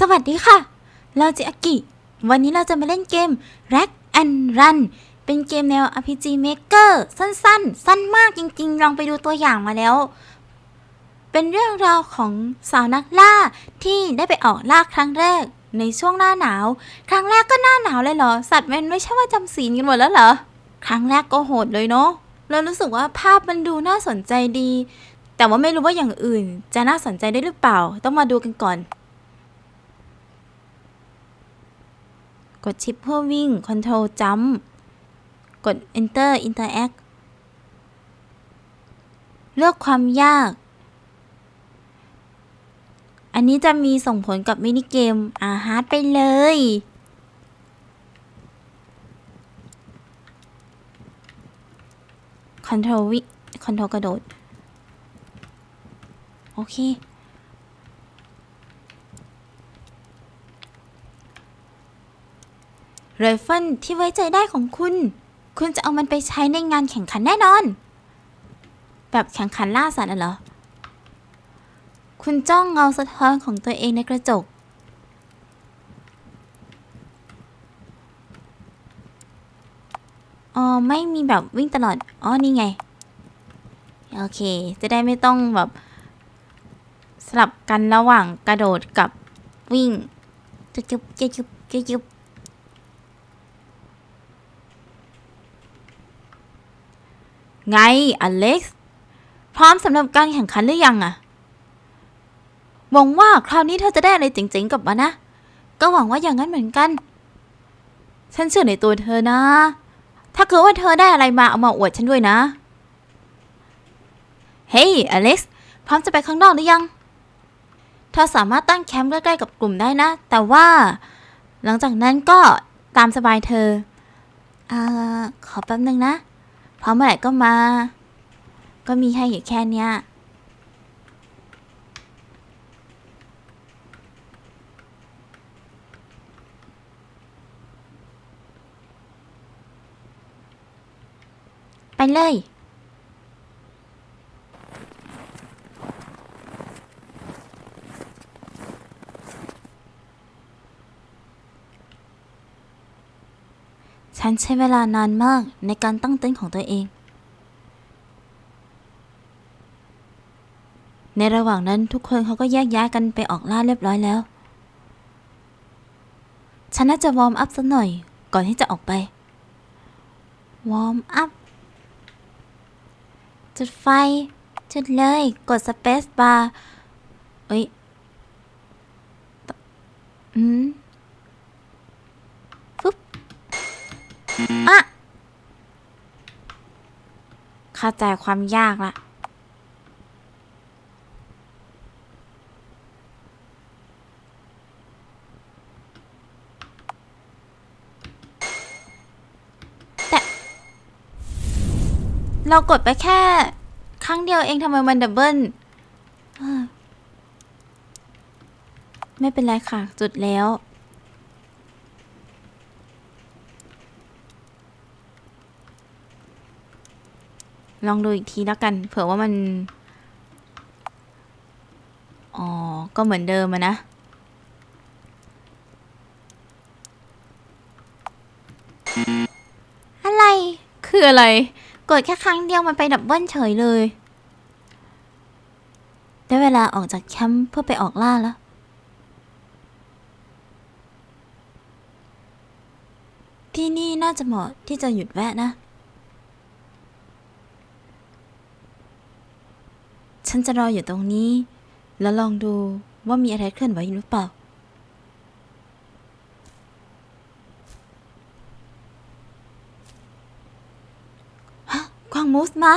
สวัสดีค่ะ เราจิอากิ วันนี้เราจะมาเล่นเกม Rack and Run เป็นเกมแนว RPG Maker สั้นๆ สั้นมากจริงๆ ลองไปดูตัวอย่างมาแล้ว เป็นเรื่องราวของสาวนักล่าที่ได้ไปออกล่าครั้งแรกในช่วงหน้าหนาว ครั้งแรกก็หน้าหนาวเลยเหรอ สัตว์มันไม่ใช่ว่าจำศีลกันหมดแล้วเหรอ ครั้งแรกก็โหดเลยเนาะ เรารู้สึกว่าภาพมันดูน่าสนใจดี แต่ว่าไม่รู้ว่าอย่างอื่น จะน่าสนใจได้หรือเปล่า ต้องมาดูกันก่อน กดชิปเพื่อวิ่ง Control Jump กด Enter Interact เลือกความยาก อันนี้จะมีส่งผลกับมินิเกมอาฮาร์ดไปเลย Control วิ Control กระโดด โอเค ไรเฟิลที่ไว้ใจได้ของคุณ คุณจะเอามันไปใช้ในงานแข่งขันแน่นอน แบบแข่งขันล่าสัตว์น่ะเหรอ คุณจ้องเงาสะท้อนของตัวเองในกระจก อ๋อ ไม่มีแบบวิ่งตลอด อ๋อ นี่ไง โอเค จะได้ไม่ต้องแบบ สลับกันระหว่างกระโดดกับวิ่งจุ๊บจุ๊บจุ๊บจุ๊บจุ๊บจุ๊บ ไงอเล็กซ์ พร้อมสำหรับการแข่งขันหรือยังอะหวังว่าคราวนี้เธอจะได้อะไรเจ๋งๆกลับมานะ ก็หวังว่าอย่างนั้นเหมือนกัน ฉันเชื่อในตัวเธอนะ ถ้าเกิดว่าเธอได้อะไรมาเอามาอวดฉันด้วยนะ เฮ้ยอเล็กซ์ พร้อมจะไปข้างนอกหรือยัง เธอสามารถตั้งแคมป์ใกล้ๆกับกลุ่มได้นะ แต่ว่า หลังจากนั้นก็ตามสบายเธอ อ่า ขอแป๊บนึงนะ อมเมื่อไหร่ก็มา ก็มีให้อยู่แค่เนี้ย ไปเลย นใช้เวลานานมากในการตั้งเต้นท์ของตัวเอง ในระหว่างนั้นทุกคนเขาก็แยกย้ายกันไปออกล่าเรียบร้อยแล้ว ฉันน่าจะวอร์มอัพสักหน่อยก่อนที่จะออกไป วอร์มอัพ จุดไฟ จุดเลย กดสเปซบาร์เอ้ย อืมฟึบ อะเข้าใจความยากละเรากดไปแค่ ครั้งเดียวเองทำไมมันดับเบิลไม่เป็นไรค่ะ จุดแล้ว ลองดูอีกทีแล้วกัน เผื่อว่ามัน อ๋อ ก็เหมือนเดิมอะนะ อะไร คืออะไร กดแค่ครั้งเดียวมันไปดับเบิลเฉยเลย ได้เวลาออกจากแคมป์เพื่อไปออกล่าแล้วที่นี่น่าจะเหมาะที่จะหยุดแวะนะ ฉันจะรออยู่ตรงนี้ แล้วลองดูว่ามีอะไรเคลื่อนไหวอยู่หรือเปล่ากวางมูสมา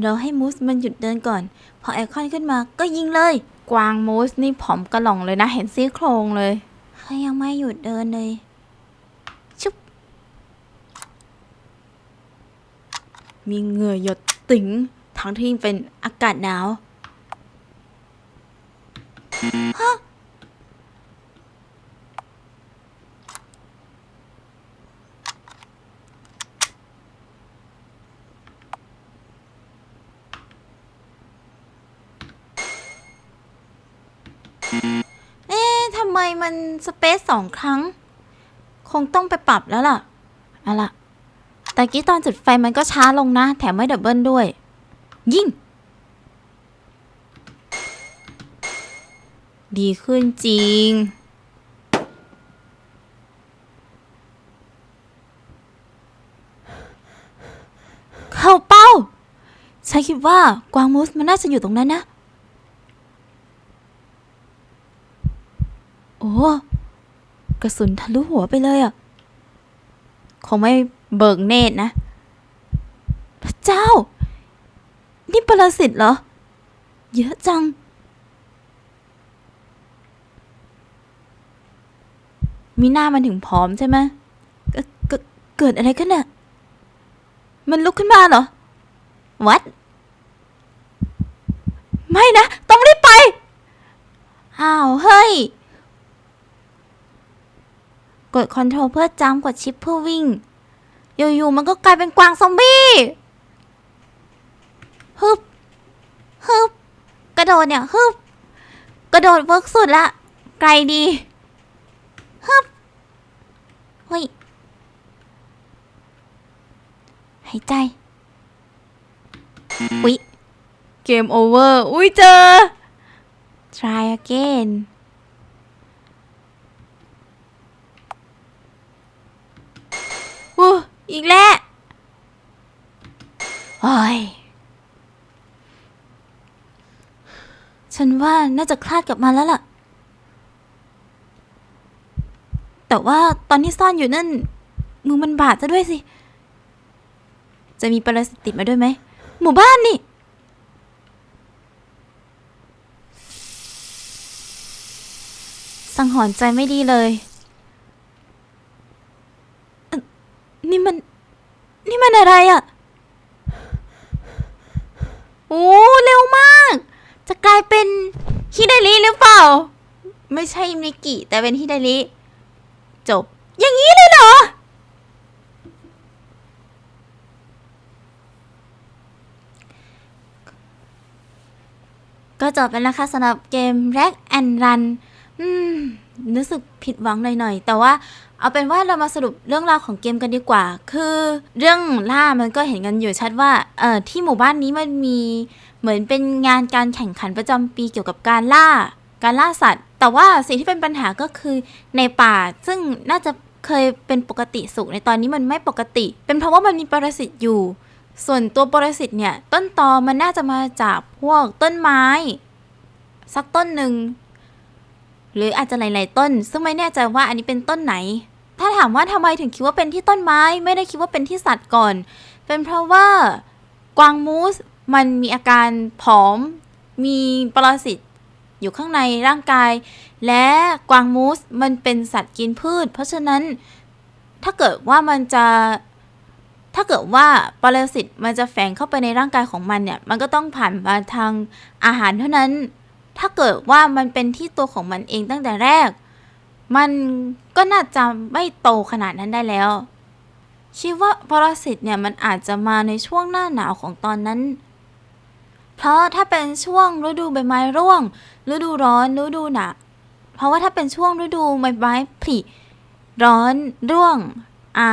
เราให้มูสมันหยุดเดินก่อน พอไอคอนขึ้นมาก็ยิงเลย กวางมูสนี่ผอมกระหล่องเลยนะ เห็นซี่โครงเลยเขายังไม่หยุดเดินเลยชุบมีเหงื่อหยดติ๋ง ทั้งที่เป็นอากาศหนาวฮะเอ๊ะทำไมมันสเปซสองครั้ง คงต้องไปปรับแล้วล่ะ เอาล่ะ แต่กี้ตอนจุดไฟมันก็ช้าลงนะ แถมไม่ดับเบิลด้วย ยิ่งดีขึ้นจริง เข้าเป้า ฉันคิดว่ากวางมูสมันน่าจะอยู่ตรงนั้นนะ โอ้ กระสุนทะลุหัวไปเลยอะ คงไม่เบิกเนตรนะ พระเจ้า นี่ปรสิตเหรอ เยอะจัง มีหน้ามันถึงผอมใช่ไหมเกิดเกิดอะไรขึ้นน่ะมันลุกขึ้นมาเหรอ วัด ไม่นะ ต้องรีบไป อ้าว เฮ้ย กดคอนโทรลเพื่อจำกดชิปเพื่อวิ่ง อยู่ๆมันก็กลายเป็นกวางซอมบี้ ฮึบฮึบกระโดดเนี่ยฮึบกระโดดเวิร์กสุดละ ไกลดีฮึบเฮ้ยหายใจอุ๊ยเกมโอเวอร์ อุ๊ยเจอ try again วู้อีกแล้วโอ้ย ฉันว่าน่าจะคลาดกลับมาแล้วล่ะ แต่ว่าตอนที่ซ่อนอยู่นั่น มือมันบาดซะด้วยสิ จะมีปรสิตติดมาด้วยไหม หมู่บ้านนี่ สังหรณ์ใจไม่ดีเลย นี่มัน นี่มันอะไรอะ่ะ โอ้ เร็วมาก หรือเปล่า ไม่ใช่มิกิแต่เป็นฮิดาริจบ อย่างนี้เลยเหรอ ก็จบไปแล้วนะคะสำหรับเกม Rack and Run อืมรู้สึกผิดหวังหน่อยๆ แต่ว่าเอาเป็นว่าเรามาสรุปเรื่องราวของเกมกันดีกว่า คือเรื่องล่ามันก็เห็นกันอยู่ชัดว่า เอ่อ ที่หมู่บ้านนี้มันมี เหมือนเป็นงานการแข่งขันประจำปีเกี่ยวกับการล่า การล่าสัตว์ แต่ว่าสิ่งที่เป็นปัญหาก็คือในป่า ซึ่งน่าจะเคยเป็นปกติสุขในตอนนี้มันไม่ปกติ เป็นเพราะว่ามันมีปรสิตอยู่ ส่วนตัวปรสิตเนี่ย ต้นตอมันน่าจะมาจากพวกต้นไม้ สักต้นหนึ่งหรืออาจจะหลาย ๆ ต้น ซึ่งไม่แน่ใจว่าอันนี้เป็นต้นไหน ถ้าถามว่าทำไมถึงคิดว่าเป็นที่ต้นไม้ ไม่ได้คิดว่าเป็นที่สัตว์ก่อน เป็นเพราะว่ากวางมูส มันมีอาการผอม มีปรสิตอยู่ข้างในร่างกาย และกวางมูสมันเป็นสัตว์กินพืช เพราะฉะนั้นถ้าเกิดว่ามันจะถ้าเกิดว่าปรสิตมันจะแฝงเข้าไปในร่างกายของมันเนี่ย มันก็ต้องผ่านมาทางอาหารเท่านั้น ถ้าเกิดว่ามันเป็นที่ตัวของมันเองตั้งแต่แรก มันก็น่าจะไม่โตขนาดนั้นได้แล้วคิดว่าปรสิตเนี่ยมันอาจจะมาในช่วงหน้าหนาวของตอนนั้น เพราะถ้าเป็นช่วงฤดูใบไม้ร่วง ฤดูร้อนฤดูหนาเพราะว่าถ้าเป็นช่วงฤดูใบไม้ผลิร้อนร่วง อ่า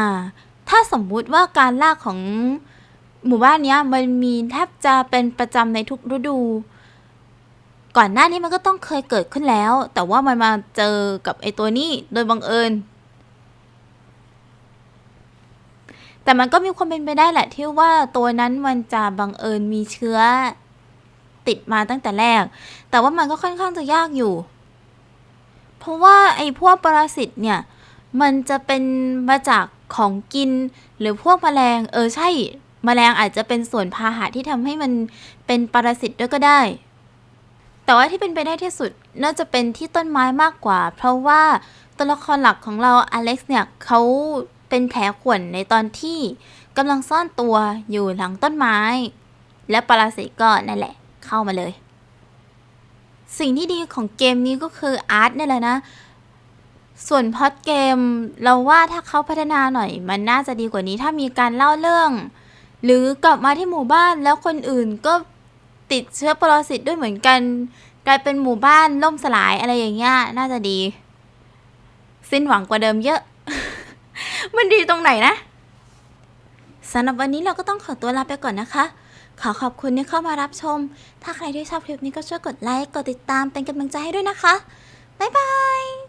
ถ้าสมมุติว่าการล่าของหมู่บ้านเนี้ยมันมีแทบจะเป็นประจำในทุกฤดู ก่อนหน้านี้มันก็ต้องเคยเกิดขึ้นแล้ว แต่ว่ามันมาเจอกับไอ้ตัวนี้โดยบังเอิญ แต่มันก็มีความเป็นไปได้แหละที่ว่าตัวนั้นมันจะบังเอิญมีเชื้อ ติดมาตั้งแต่แรก แต่ว่ามันก็ค่อนข้างจะยากอยู่ เพราะว่าไอ้พวกปรสิตเนี่ย มันจะเป็นมาจากของกิน หรือพวกแมลง เออใช่แมลงอาจจะเป็นส่วนพาหะที่ทำให้มันเป็นปรสิตด้วยก็ได้ แต่ว่าที่เป็นไปได้ที่สุดน่าจะเป็นที่ต้นไม้มากกว่า เพราะว่าตัวละครหลักของเราอเล็กซ์เนี่ยเขาเป็นแผลข่วนในตอนที่กำลังซ่อนตัวอยู่หลังต้นไม้ และปรสิตก็นั่นแหละ เข้ามาเลย สิ่งที่ดีของเกมนี้ก็คืออาร์ตนี่แหละนะ ส่วนพอดเกมเราว่าถ้าเขาพัฒนาหน่อย มันน่าจะดีกว่านี้ถ้ามีการเล่าเรื่อง หรือกลับมาที่หมู่บ้านแล้วคนอื่นก็ติดเชื้อปรสิตด้วยเหมือนกันกลายเป็นหมู่บ้านล่มสลายอะไรอย่างเงี้ยน่าจะดี สิ้นหวังกว่าเดิมเยอะ มันดีตรงไหนนะ สำหรับวันนี้เราก็ต้องขอตัวลาไปก่อนนะคะ ขอขอบคุณที่เข้ามารับชม ถ้าใครที่ชอบคลิปนี้ก็ช่วยกดไลค์ กดติดตามเป็นกำลังใจให้ด้วยนะคะ บ๊ายบาย